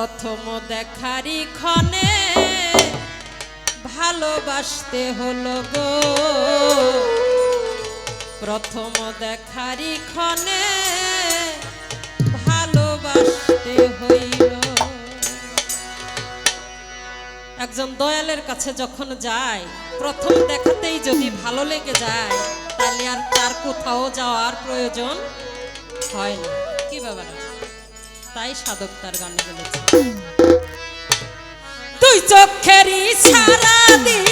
প্রথম দেখারি খনে ভালোবাসতে হলো গো। প্রথম দেখারি খনে ভালোবাসতে হইল। একজন দয়ালের কাছে যখন যায় প্রথম দেখাতেই যদি ভালো লেগে যায়, তাহলে আর তার কোথাও যাওয়ার প্রয়োজন হয় না। কি ব্যাপার? তাই সাধক তার গানে বলেছে। তুই চোখেরই সারা দিন